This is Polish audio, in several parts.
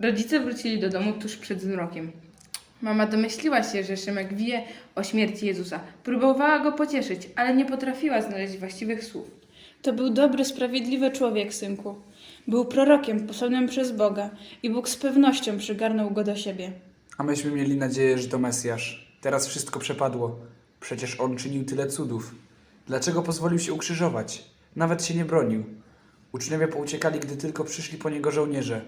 Rodzice wrócili do domu tuż przed zmrokiem. Mama domyśliła się, że Szymek wie o śmierci Jezusa. Próbowała go pocieszyć, ale nie potrafiła znaleźć właściwych słów. To był dobry, sprawiedliwy człowiek, synku. Był prorokiem posłanym przez Boga i Bóg z pewnością przygarnął go do siebie. A myśmy mieli nadzieję, że to Mesjasz. Teraz wszystko przepadło. Przecież on czynił tyle cudów. Dlaczego pozwolił się ukrzyżować? Nawet się nie bronił. Uczniowie pouciekali, gdy tylko przyszli po niego żołnierze.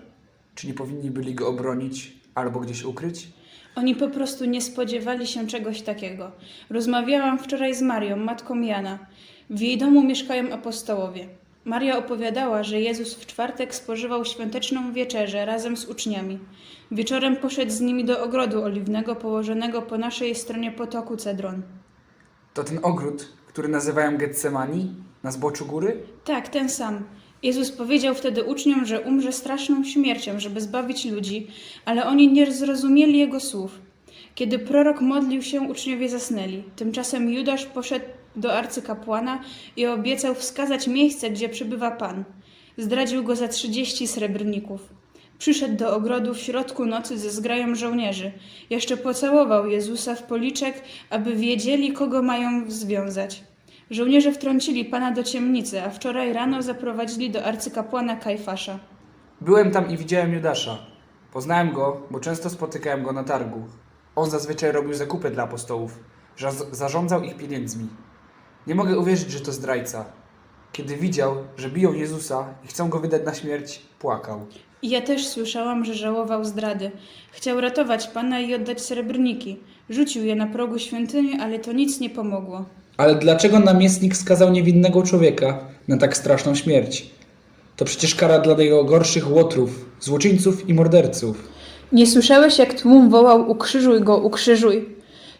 Czy nie powinni byli go obronić albo gdzieś ukryć? Oni po prostu nie spodziewali się czegoś takiego. Rozmawiałam wczoraj z Marią, matką Jana. W jej domu mieszkają apostołowie. Maria opowiadała, że Jezus w czwartek spożywał świąteczną wieczerzę razem z uczniami. Wieczorem poszedł z nimi do ogrodu oliwnego położonego po naszej stronie potoku Cedron. To ten ogród, który nazywają Getsemani, na zboczu góry? Tak, ten sam. Jezus powiedział wtedy uczniom, że umrze straszną śmiercią, żeby zbawić ludzi, ale oni nie zrozumieli jego słów. Kiedy prorok modlił się, uczniowie zasnęli. Tymczasem Judasz poszedł do arcykapłana i obiecał wskazać miejsce, gdzie przybywa Pan. Zdradził go za trzydzieści srebrników. Przyszedł do ogrodu w środku nocy ze zgrają żołnierzy. Jeszcze pocałował Jezusa w policzek, aby wiedzieli, kogo mają związać. Żołnierze wtrącili pana do ciemnicy, a wczoraj rano zaprowadzili do arcykapłana Kajfasza. Byłem tam i widziałem Judasza. Poznałem go, bo często spotykałem go na targu. On zazwyczaj robił zakupy dla apostołów, za- zarządzał ich pieniędzmi. Nie mogę uwierzyć, że to zdrajca. Kiedy widział, że biją Jezusa i chcą go wydać na śmierć, płakał. Ja też słyszałam, że żałował zdrady. Chciał ratować pana i oddać srebrniki. Rzucił je na progu świątyni, ale to nic nie pomogło. Ale dlaczego namiestnik skazał niewinnego człowieka na tak straszną śmierć? To przecież kara dla jego gorszych łotrów, złoczyńców i morderców. Nie słyszałeś, jak tłum wołał: Ukrzyżuj go, ukrzyżuj.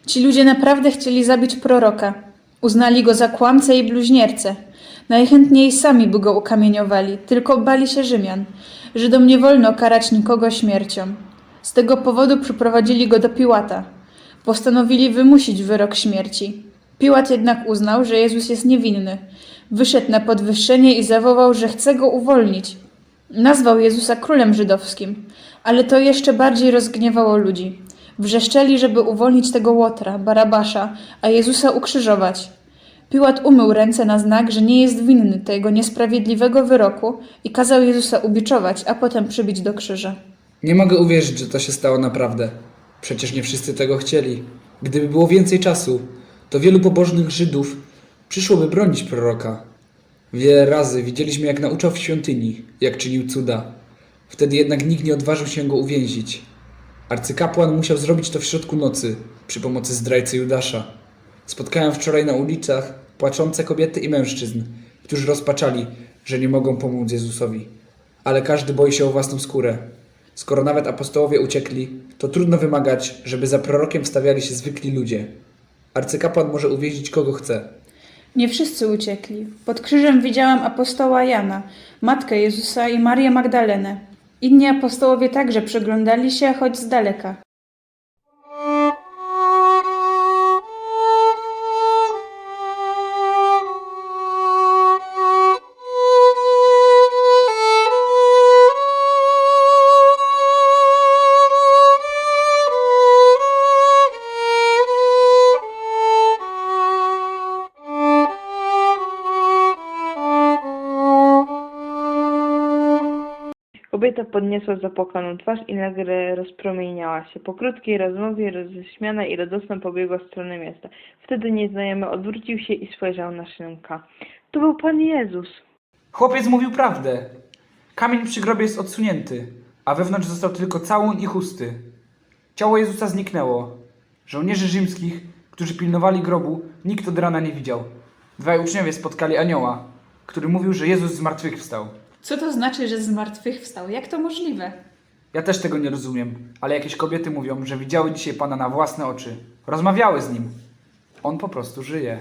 Ci ludzie naprawdę chcieli zabić proroka. Uznali go za kłamcę i bluźniercę. Najchętniej sami by go ukamieniowali, tylko bali się Rzymian. Żydom nie wolno karać nikogo śmiercią. Z tego powodu przyprowadzili go do Piłata. Postanowili wymusić wyrok śmierci. Piłat jednak uznał, że Jezus jest niewinny. Wyszedł na podwyższenie i zawołał, że chce go uwolnić. Nazwał Jezusa królem żydowskim, ale to jeszcze bardziej rozgniewało ludzi. Wrzeszczeli, żeby uwolnić tego łotra, Barabasza, a Jezusa ukrzyżować. Piłat umył ręce na znak, że nie jest winny tego niesprawiedliwego wyroku i kazał Jezusa ubiczować, a potem przybić do krzyża. Nie mogę uwierzyć, że to się stało naprawdę. Przecież nie wszyscy tego chcieli. Gdyby było więcej czasu, to wielu pobożnych Żydów przyszłoby bronić proroka. Wiele razy widzieliśmy, jak nauczał w świątyni, jak czynił cuda. Wtedy jednak nikt nie odważył się go uwięzić. Arcykapłan musiał zrobić to w środku nocy, przy pomocy zdrajcy Judasza. Spotkałem wczoraj na ulicach płaczące kobiety i mężczyzn, którzy rozpaczali, że nie mogą pomóc Jezusowi. Ale każdy boi się o własną skórę. Skoro nawet apostołowie uciekli, to trudno wymagać, żeby za prorokiem wstawiali się zwykli ludzie. Arcykapłan może uwięzić kogo chce. Nie wszyscy uciekli. Pod krzyżem widziałam apostoła Jana, matkę Jezusa i Marię Magdalenę. Inni apostołowie także przyglądali się, choć z daleka. Kobieta podniosła zapłakaną twarz i nagle rozpromieniała się. Po krótkiej rozmowie roześmiana i radosna pobiegła w stronę miasta. Wtedy nieznajomy odwrócił się i spojrzał na Szymka. To był Pan Jezus. Chłopiec mówił prawdę. Kamień przy grobie jest odsunięty, a wewnątrz został tylko całun i chusty. Ciało Jezusa zniknęło. Żołnierzy rzymskich, którzy pilnowali grobu, nikt od rana nie widział. Dwaj uczniowie spotkali anioła, który mówił, że Jezus zmartwychwstał. Co to znaczy, że z martwych wstał? Jak to możliwe? Ja też tego nie rozumiem, ale jakieś kobiety mówią, że widziały dzisiaj Pana na własne oczy. Rozmawiały z Nim. On po prostu żyje.